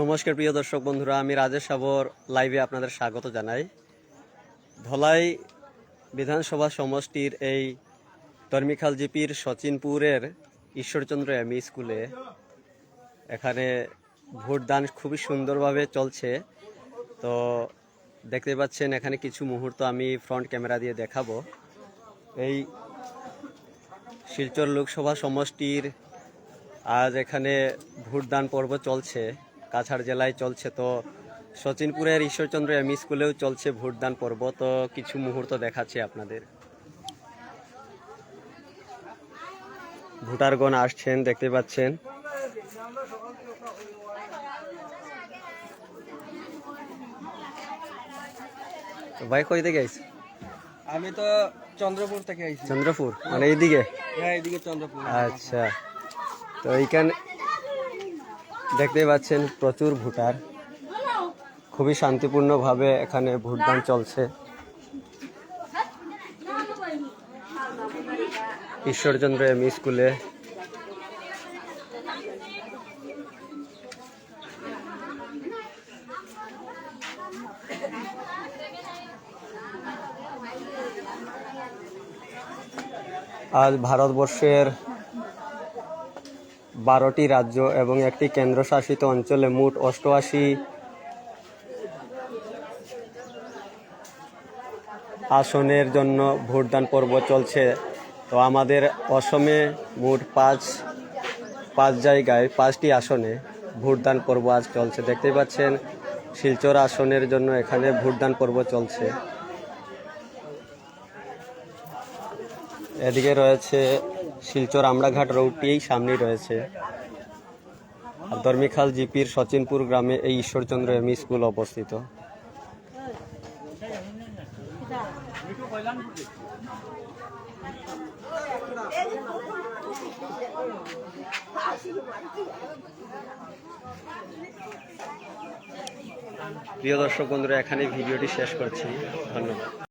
নমস্কার, প্রিয় দর্শক বন্ধুরা, আমি রাজেশ সাবর লাইভে আপনাদের স্বাগত জানাই। ধলাই বিধানসভা সমষ্টির এই তর্মিখাল জিপির সচিনপুরের ঈশ্বরচন্দ্র এমই স্কুলে এখানে ভোটদান খুবই সুন্দরভাবে চলছে। তো দেখতে পাচ্ছেন, এখানে কিছু মুহূর্ত আমি ফ্রন্ট ক্যামেরা দিয়ে দেখাবো। এই শিলচর লোকসভা সমষ্টির আজ এখানে ভোটদান পর্ব চলছে। কাছাড় জেলায় চলছে তো সচিনপুরের ঈশ্বরচন্দ্র এম স্কুলেও চলছে ভোটদান পর্ব তো কিছু মুহূর্ত দেখাচ্ছে আপনাদের। ভোটারগণ আসছেন দেখতে পাচ্ছেন। ভাই কই থেকে আইস আমি তো চন্দ্রপুর থেকে আইছি। চন্দ্রপুর মানে এইদিকে? হ্যাঁ এদিকে চন্দ্রপুর। আচ্ছা। তো এইখানে দেখতে পাচ্ছেন প্রচুর ভোটার। খুবই শান্তিপূর্ণভাবে এখানে ভোটদান চলছে। ঈশ্বরচন্দ্র এম স্কুলে। আজ ভারতবর্ষের বারোটি রাজ্য এবং একটি কেন্দ্রশাসিত অঞ্চলে মোট অষ্টআশি আসনের জন্য ভোটদান পর্ব চলছে। তো আমাদের অসমে মোট পাঁচ পাঁচ জায়গায় পাঁচটি আসনে ভোটদান পর্ব আজ চলছে। দেখতেই পাচ্ছেন, শিলচর আসনের জন্য এখানে ভোটদান পর্ব চলছে। এদিকে রয়েছে শিলচর আমড়াঘাট রোডটি সামনেই রয়েছে। আর ধর্মিখাল জিপির সচিনপুর গ্রামে এই ঈশ্বরচন্দ্র এম স্কুল অবস্থিত। প্রিয় দর্শক বন্ধুরা এখানে ভিডিওটি শেষ করছি। ধন্যবাদ।